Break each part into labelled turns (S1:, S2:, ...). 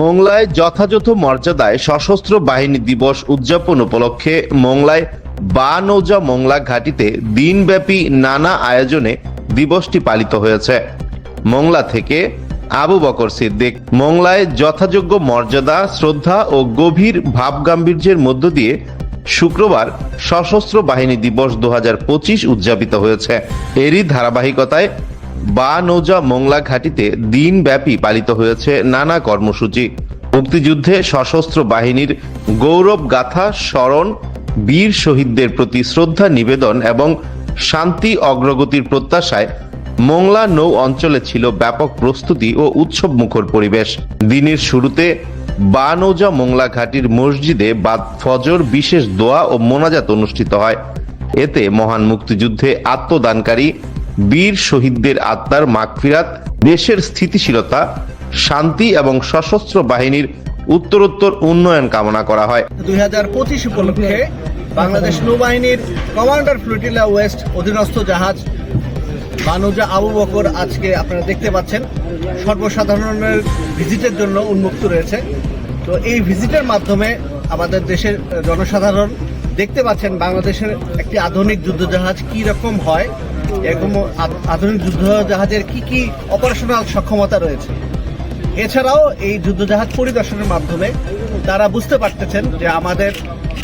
S1: মোংলায় যথাযথ মর্যাদায় সশস্ত্র বাহিনী দিবস উদযাপন উপলক্ষে মোংলায় বা নৌজা মোংলা ঘাটিতে দিনব্যাপী নানা আয়োজনে দিবসটি পালিত হয়েছে। মোংলা থেকে আবু বকর সিদ্দিক, মোংলায় যথাযোগ্য মর্যাদা, শ্রদ্ধা ও গভীর ভাবগাম্ভীর্যের মধ্য দিয়ে শুক্রবার সশস্ত্র বাহিনী দিবস দু হাজার পঁচিশ উদযাপিত হয়েছে। এরই ধারাবাহিকতায় বা নৌজা মোংলা ঘাটিতে দিনব্যাপী পালিত হয়েছে নানা কর্মসূচি। মুক্তিযুদ্ধে সশস্ত্র বাহিনীর গৌরব গাথা, স্মরণ, বীর শহীদদের প্রতি শ্রদ্ধা নিবেদন এবং শান্তি অগ্রগতির প্রত্যাশায় মোংলা নৌ অঞ্চলে ছিল ব্যাপক প্রস্তুতি ও উৎসব মুখর পরিবেশ। দিনের শুরুতে বা নৌজা মোংলা ঘাটির মসজিদে বাদ ফজর বিশেষ দোয়া ও মোনাজাত অনুষ্ঠিত হয়। এতে মহান মুক্তিযুদ্ধে আত্মদানকারী বীর শহীদদের আত্মার মাগফিরাত, দেশের স্থিতিশীলতা, শান্তি এবং সশস্ত্র বাহিনীর উত্তরোত্তর উন্নয়ন কামনা করা হয়।
S2: দুই হাজার পঁচিশ উপলক্ষে বাংলাদেশ নৌবাহিনীর কমান্ডার ফ্লুটিলা ওয়েস্ট অধীনস্থ জাহাজ বানুজা আবু বকর আজকে আপনারা দেখতে পাচ্ছেন। সর্বসাধারণের ভিজিটের জন্য উন্মুক্ত রয়েছে। তো এই ভিজিটের মাধ্যমে আমাদের দেশের জনসাধারণ দেখতে পাচ্ছেন বাংলাদেশের একটি আধুনিক যুদ্ধজাহাজ কি রকম হয়। এরকম আধুনিক যুদ্ধজাহাজের কি কি অপারেশনাল সক্ষমতা রয়েছে? এছাড়াও এই যুদ্ধজাহাজ পরিদর্শনের মাধ্যমে তারা বুঝতে পারতেছেন যে আমাদের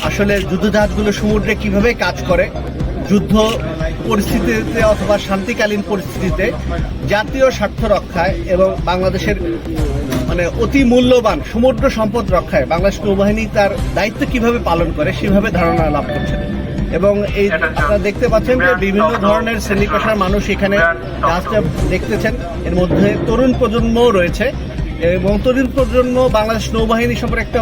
S2: আসলে যুদ্ধজাহাজগুলো সমুদ্রে কীভাবে কাজ করে, যুদ্ধ পরিস্থিতিতে অথবা শান্তিকালীন পরিস্থিতিতে জাতীয় স্বার্থ রক্ষায় এবং বাংলাদেশের মানে অতি মূল্যবান সমুদ্র সম্পদ রক্ষায় বাংলাদেশ নৌবাহিনী তার দায়িত্ব কীভাবে পালন করে সেভাবে ধারণা লাভ করছেন এবং এই আপনারা দেখতে পাচ্ছেন যে বিভিন্ন ধরনের শ্রেণি পেশার মানুষ এখানে জাহাজটা দেখতেছেন। এর মধ্যে তরুণ প্রজন্মও রয়েছে। এবং তরুণ প্রজন্ম বাংলাদেশ নৌবাহিনী সম্পর্কে একটা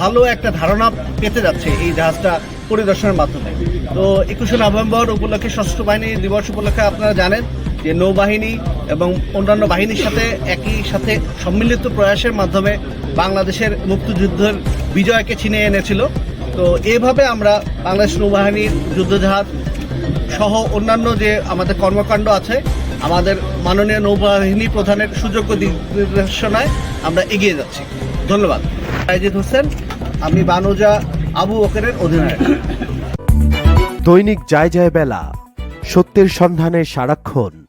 S2: ভালো একটা ধারণা পেতে যাচ্ছে এই জাহাজটা পরিদর্শনের মাধ্যমে। তো একুশে নভেম্বর উপলক্ষে সশস্ত্র বাহিনী দিবস উপলক্ষে আপনারা জানেন যে নৌবাহিনী এবং অন্যান্য বাহিনীর সাথে একই সাথে সম্মিলিত প্রয়াসের মাধ্যমে বাংলাদেশের মুক্তিযুদ্ধের বিজয়কে ছিনিয়ে এনেছিল। তো এইভাবে আমরা বাংলাদেশ নৌবাহিনীর যুদ্ধজাহাজ সহ অন্যান্য যে আমাদের কর্মকাণ্ড আছে, আমাদের মাননীয় নৌবাহিনী প্রধানের সুযোগ্য নির্দেশনায় আমরা এগিয়ে যাচ্ছি। ধন্যবাদ। সাইজিদ হোসেন, আমি বানুজা আবু বকরের অধীনে।
S3: দৈনিক যায় যায় বেলা, সত্যের সন্ধানে সারাক্ষণ।